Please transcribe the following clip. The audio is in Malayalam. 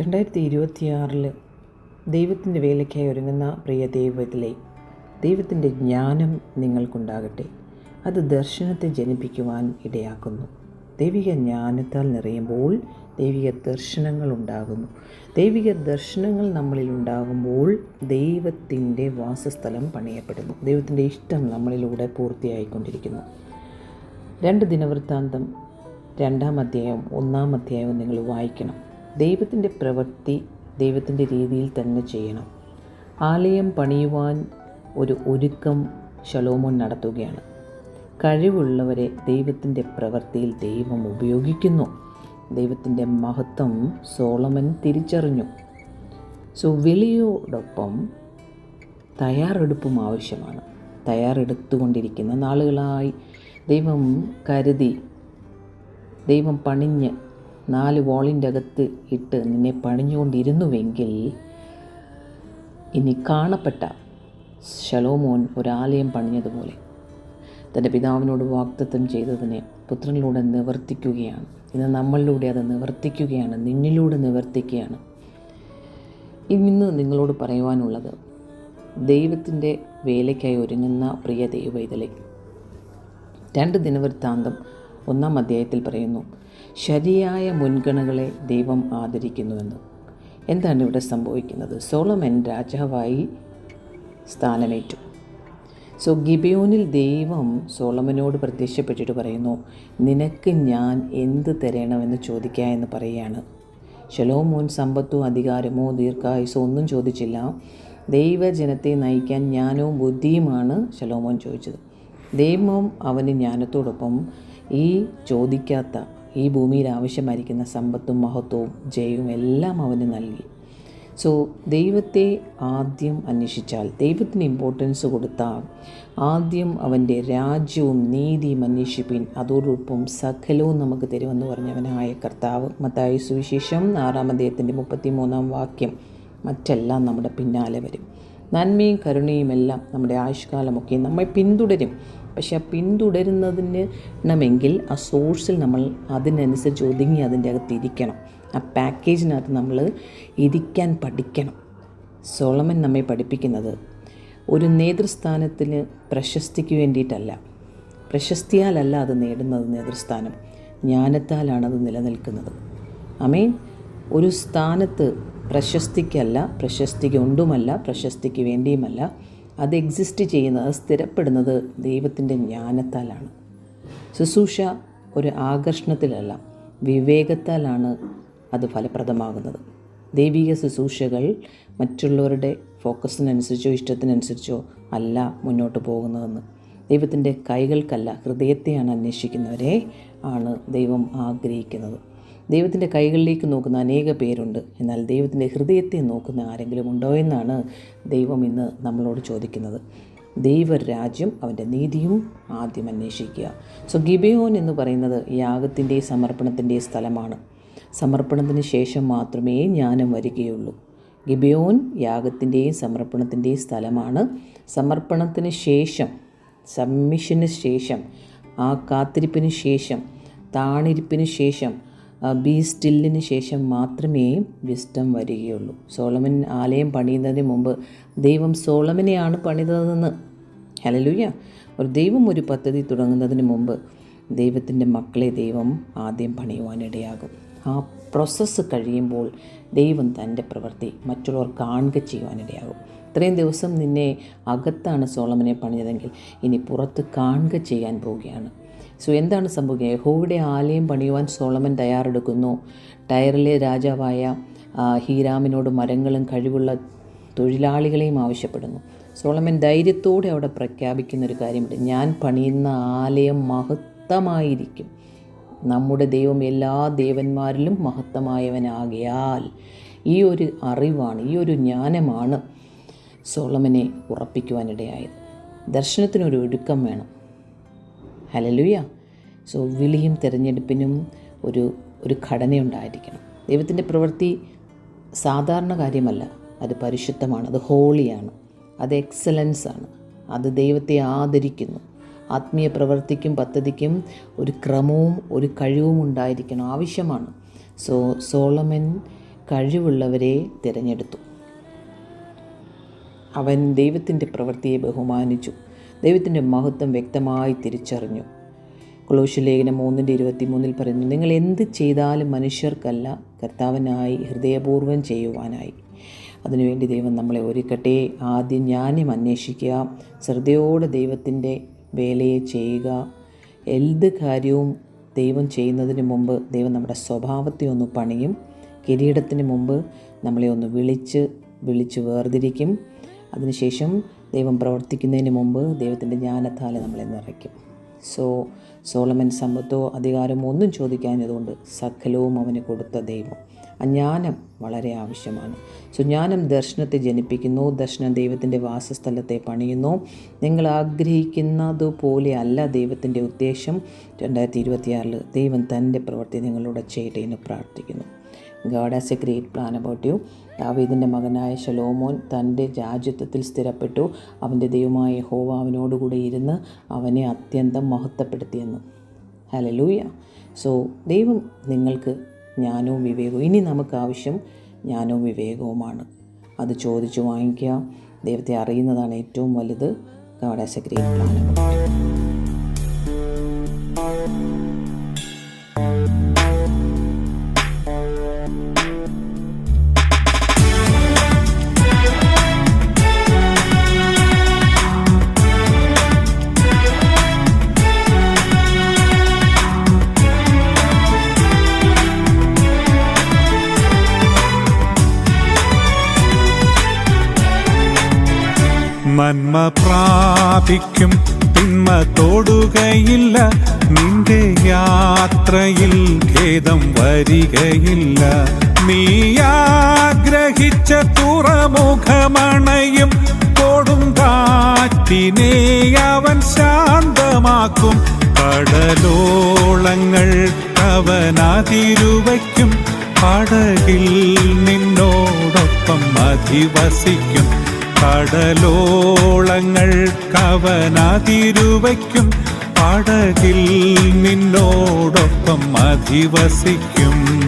രണ്ടായിരത്തി ഇരുപത്തിയാറിൽ ദൈവത്തിന്റെ വേലയ്ക്കായി ഒരുങ്ങുന്ന പ്രിയ ദൈവത്തിലെ ദൈവത്തിന്റെ ജ്ഞാനം നിങ്ങൾക്കുണ്ടാകട്ടെ. അത് ദർശനത്തെ ജനിപ്പിക്കുവാൻ ഇടയാക്കുന്നു. ദൈവിക ജ്ഞാനത്താൽ നിറയുമ്പോൾ ദൈവിക ദർശനങ്ങൾ ഉണ്ടാകുന്നു. ദൈവിക ദർശനങ്ങൾ നമ്മളിൽ ഉണ്ടാകുമ്പോൾ ദൈവത്തിന്റെ വാസസ്ഥലം പണിയപ്പെടുന്നു. ദൈവത്തിന്റെ ഇഷ്ടം നമ്മളിലൂടെ പൂർത്തിയായിക്കൊണ്ടിരിക്കുന്നു. രണ്ട് ദിനവൃത്താന്തം രണ്ടാം അധ്യായവും ഒന്നാം അധ്യായവും നിങ്ങൾ വായിക്കണം. ദൈവത്തിന്റെ പ്രവൃത്തി ദൈവത്തിന്റെ രീതിയിൽ തന്നെ ചെയ്യണം. ആലയം പണിയുവാൻ ഒരു ഒരുക്കം ശലോമോൻ നടത്തുകയാണ്. കഴിവുള്ളവരെ ദൈവത്തിന്റെ പ്രവൃത്തിയിൽ ദൈവം ഉപയോഗിക്കുന്നു. ദൈവത്തിന്റെ മഹത്വം സോളമൻ തിരിച്ചറിഞ്ഞു. സോ വിളിയോടൊപ്പം തയ്യാറെടുപ്പും ആവശ്യമാണ്. തയ്യാറെടുത്തുകൊണ്ടിരിക്കുന്ന നാളുകളായി ദൈവം കരുതി ദൈവം പണിഞ്ഞ് നാല് വാളിന്റെ അകത്ത് ഇട്ട് നിന്നെ പണിഞ്ഞുകൊണ്ടിരുന്നുവെങ്കിൽ ഇനി കാണപ്പെട്ട ശലോമോൻ ഒരാലയം പണിഞ്ഞതുപോലെ തന്റെ പിതാവിനോട് വാക്തത്വം ചെയ്തതിനെ പുത്രനിലൂടെ നിവർത്തിക്കുകയാണ്. ഇന്ന് നമ്മളിലൂടെ അത് നിവർത്തിക്കുകയാണ് നിന്നിലൂടെ നിവർത്തിക്കുകയാണ്. ഇന്ന് നിങ്ങളോട് പറയുവാനുള്ളത് ദൈവത്തിന്റെ വേലയ്ക്കായി ഒരുങ്ങുന്ന പ്രിയ ദൈവവൈതലെ രണ്ട് ദിനവൃത്താന്തം ഒന്നാം അധ്യായത്തിൽ പറയുന്നു ശരിയായ മുൻഗണകളെ ദൈവം ആദരിക്കുന്നുവെന്ന്. എന്താണ് ഇവിടെ സംഭവിക്കുന്നത്? സോളമൻ രാജാവായി സ്ഥാനമേറ്റു. സോ ഗിബിയോനിൽ ദൈവം സോളമനോട് പ്രത്യക്ഷപ്പെട്ടിട്ട് പറയുന്നു നിനക്ക് ഞാൻ എന്ത് തരണമെന്ന് ചോദിക്കുക എന്ന് പറയുകയാണ് ശലോമോൻ സമ്പത്തോ അധികാരമോ ദീർഘായുസോ ഒന്നും ചോദിച്ചില്ല. ദൈവജനത്തെ നയിക്കാൻ ജ്ഞാനവും ബുദ്ധിയുമാണ്? ശലോമോൻ ചോദിച്ചത്. ദൈവം അവന് ജ്ഞാനത്തോടൊപ്പം ഈ ചോദിക്കാത്ത ഈ ഭൂമിയിൽ ആവശ്യമായിരിക്കുന്ന സമ്പത്തും മഹത്വവും ജയവും എല്ലാം അവന് നൽകി. സോ ദൈവത്തെ ആദ്യം അന്വേഷിച്ചാൽ ദൈവത്തിന് ഇമ്പോർട്ടൻസ് കൊടുത്താൽ ആദ്യം അവന്റെ രാജ്യവും നീതിയും അന്വേഷിപ്പിൻ. അതോടൊപ്പം സകലവും നമുക്ക് തരുമെന്ന് പറഞ്ഞവനായ കർത്താവ്. മത്തായ സുവിശേഷം ആറാം അദ്ദേഹത്തിന്റെ മുപ്പത്തി മൂന്നാം വാക്യം. മറ്റെല്ലാം നമ്മുടെ പിന്നാലെ വരും. നന്മയും കരുണയും എല്ലാം നമ്മുടെ ആയുഷ്കാലമൊക്കെ നമ്മെ പിന്തുടരും. പക്ഷെ ആ പിന്തുടരുന്നതിന് ണമെങ്കിൽ ആ സോഴ്സിൽ നമ്മൾ അതിനനുസരിച്ച് ഒതുങ്ങി അതിന്റെ അകത്ത് ഇരിക്കണം. ആ പാക്കേജിനകത്ത് നമ്മൾ ഇരിക്കാൻ പഠിക്കണം. സോളമൻ നമ്മെ പഠിപ്പിക്കുന്നത് ഒരു നേതൃസ്ഥാനത്തിന് പ്രശസ്തിക്ക് വേണ്ടിയിട്ടല്ല. പ്രശസ്തിയാലല്ല അത് നേടുന്നത് നേതൃസ്ഥാനം. ജ്ഞാനത്താലാണ് അത് നിലനിൽക്കുന്നത്. അമേൻ ഒരു സ്ഥാനത്ത് പ്രശസ്തിക്കല്ല പ്രശസ്തിക്ക് ഒണ്ടുമല്ല പ്രശസ്തിക്ക് വേണ്ടിയുമല്ല. അത് എക്സിസ്റ്റ് ചെയ്യുന്നത് അത് സ്ഥിരപ്പെടുന്നത് ദൈവത്തിന്റെ ജ്ഞാനത്താലാണ്. ശുശ്രൂഷ ഒരു ആകർഷണത്തിലല്ല വിവേകത്താലാണ് അത് ഫലപ്രദമാകുന്നത്. ദൈവിക ശുശ്രൂഷകൾ മറ്റുള്ളവരുടെ ഫോക്കസിനനുസരിച്ചോ ഇഷ്ടത്തിനനുസരിച്ചോ അല്ല മുന്നോട്ട് പോകുന്നതെന്ന്. ദൈവത്തിന്റെ കൈകൾക്കല്ല ഹൃദയത്തെയാണ് അന്വേഷിക്കുന്നവരെ ആണ് ദൈവം ആഗ്രഹിക്കുന്നത്. ദൈവത്തിന്റെ കൈകളിലേക്ക് നോക്കുന്ന അനേക പേരുണ്ട്. എന്നാൽ ദൈവത്തിന്റെ ഹൃദയത്തെ നോക്കുന്ന ആരെങ്കിലും ഉണ്ടോ എന്നാണ് ദൈവം ഇന്ന് നമ്മളോട് ചോദിക്കുന്നത്. ദൈവരാജ്യം അവന്റെ നീതിയും ആദ്യം അന്വേഷിക്കുക. സോ ഗിബയോൻ എന്ന് പറയുന്നത് യാഗത്തിന്റെ സമർപ്പണത്തിന്റെ സ്ഥലമാണ്. സമർപ്പണത്തിന് ശേഷം മാത്രമേ ജ്ഞാനം വരികയുള്ളൂ. ഗിബയോൻ യാഗത്തിന്റെയും സമർപ്പണത്തിന്റെയും സ്ഥലമാണ്. സമർപ്പണത്തിന് ശേഷം സബ്മിഷന് ശേഷം ആ കാത്തിരിപ്പിന് ശേഷം താണിരിപ്പിന് ശേഷം ബി സ്റ്റില്ലിന് ശേഷം മാത്രമേ വിസ്റ്റം വരികയുള്ളൂ. സോളമൻ ആലയം പണിയുന്നതിന് മുമ്പ് ദൈവം സോളമനെയാണ് പണിതതെന്ന്. ഹലലുയ്യ ഒരു ദൈവം ഒരു പദ്ധതി തുടങ്ങുന്നതിന് മുമ്പ് ദൈവത്തിന്റെ മക്കളെ ദൈവം ആദ്യം പണിയുവാനിടയാകും. ആ പ്രോസസ്സ് കഴിയുമ്പോൾ ദൈവം തന്റെ പ്രവൃത്തി മറ്റുള്ളവർ കാണുക ചെയ്യുവാനിടയാകും. ഇത്രയും ദിവസം നിന്നെ അകത്താണ് സോളമനെ പണിഞ്ഞതെങ്കിൽ ഇനി പുറത്ത് കാണുക ചെയ്യാൻ പോവുകയാണ്. സോ എന്താണ് സംഭവിക്കുക യഹോയുടെ ആലയം പണിയുവാൻ സോളമൻ തയ്യാറെടുക്കുന്നു. ടയറിലെ രാജാവായ ഹീരാമിനോട് മരങ്ങളും കഴിവുള്ള തൊഴിലാളികളെയും ആവശ്യപ്പെടുന്നു. സോളമൻ ധൈര്യത്തോടെ അവിടെ പ്രഖ്യാപിക്കുന്ന ഒരു കാര്യമുണ്ട്. ഞാൻ പണിയുന്ന ആലയം മഹത്തമായിരിക്കും. നമ്മുടെ ദൈവം എല്ലാ ദേവന്മാരിലും മഹത്തമായവനാകിയാൽ. ഈ ഒരു അറിവാണ് ഈ ഒരു ജ്ഞാനമാണ് സോളമനെ ഉറപ്പിക്കുവാനിടയായത്. ദർശനത്തിനൊരു ഒരുക്കം വേണം. ഹലലുയ സോ വിളിയും തിരഞ്ഞെടുപ്പിനും ഒരു ഒരു ഘടനയുണ്ടായിരിക്കണം. ദൈവത്തിന്റെ പ്രവൃത്തി സാധാരണ കാര്യമല്ല. അത് പരിശുദ്ധമാണ്. അത് ഹോളിയാണ്. അത് എക്സലൻസ് ആണ് അത് ദൈവത്തെ ആദരിക്കുന്നു. ആത്മീയ പ്രവൃത്തിക്കും പദ്ധതിക്കും ഒരു ക്രമവും ഒരു കഴിവും ഉണ്ടായിരിക്കണം. ആവശ്യമാണ്. സോ സോളമൻ കഴിവുള്ളവരെ തിരഞ്ഞെടുത്തു. അവൻ ദൈവത്തിന്റെ പ്രവൃത്തിയെ ബഹുമാനിച്ചു. ദൈവത്തിന്റെ മഹത്വം വ്യക്തമായി തിരിച്ചറിഞ്ഞു. കൊളോഷ്യ ലേഖനം മൂന്നിന്റെ ഇരുപത്തി മൂന്നിൽ പറയുന്നു നിങ്ങൾ എന്ത് ചെയ്താലും മനുഷ്യർക്കല്ല കർത്താവിനായി ഹൃദയപൂർവം ചെയ്യുവാനായി. അതിനുവേണ്ടി ദൈവം നമ്മളെ ഒരുക്കട്ടെ. ആദ്യം ജ്ഞാനം അന്വേഷിക്കുക ശ്രദ്ധയോടെ ദൈവത്തിന്റെ വേലയെ ചെയ്യുക. എന്ത് കാര്യവും ദൈവം ചെയ്യുന്നതിന് മുമ്പ് ദൈവം നമ്മുടെ സ്വഭാവത്തെ ഒന്ന് പണിയും. കിരീടത്തിന് മുമ്പ് നമ്മളെ ഒന്ന് വിളിച്ച് വിളിച്ച് വേർതിരിക്കും. അതിനുശേഷം ദൈവം പ്രവർത്തിക്കുന്നതിന് മുമ്പ് ദൈവത്തിന്റെ ജ്ഞാനത്താലെ നമ്മളെ നിറയ്ക്കും സോ സോളമൻ സമ്പത്തോ അധികാരമോ ഒന്നും ചോദിക്കാഞ്ഞതുകൊണ്ട് സകലവും അവന് കൊടുത്ത ദൈവം. ജ്ഞാനം വളരെ ആവശ്യമാണ്. സോ ജ്ഞാനം ദർശനത്തെ ജനിപ്പിക്കുന്നു. ദർശനം ദൈവത്തിന്റെ വാസസ്ഥലത്തെ പണിയുന്നു. നിങ്ങൾ ആഗ്രഹിക്കുന്നതുപോലെ അല്ല ദൈവത്തിന്റെ ഉദ്ദേശം. രണ്ടായിരത്തി ഇരുപത്തിയാറിൽ ദൈവം തന്റെ പ്രവൃത്തി നിങ്ങളോട് ചെയ്യട്ടെ എന്ന് പ്രാർത്ഥിക്കുന്നു. God has a great plan about you ദാവീദിന്റെ മകനായ ശലോമോൻ തന്റെ രാജ്യത്വത്തിൽ സ്ഥിരപ്പെട്ടു. അവന്റെ ദൈവമായ ഹോവ അവനോടുകൂടെ ഇരുന്ന് അവനെ അത്യന്തം മഹത്വപ്പെടുത്തിയെന്ന്. ഹലലൂയ സോ ദൈവം നിങ്ങൾക്ക് ജ്ഞാനവും വിവേകവും ഇനി നമുക്ക് ആവശ്യം ജ്ഞാനവും വിവേകവുമാണ്. അത് ചോദിച്ചു വാങ്ങിക്കുക. ദൈവത്തെ അറിയുന്നതാണ് ഏറ്റവും വലുത്. God has a great plan നന്മ പ്രാപിക്കും തിന്മ തോടുകയില്ല. നിന്റെ യാത്രയിൽ ഖേദം വരികയില്ല. നീ ആഗ്രഹിച്ച തുറമുഖമണയും കൊടും കാറ്റിനെ അവൻ ശാന്തമാക്കും. കടലോളങ്ങൾ അവനാതിരുവയ്ക്കും. പടകിൽ നിന്നോടൊപ്പം അധിവസിക്കും. കടലോളങ്ങൾ കവനാതിരുവയ്ക്കും. പടകിൽ നിന്നോടൊപ്പം അധിവസിക്കും.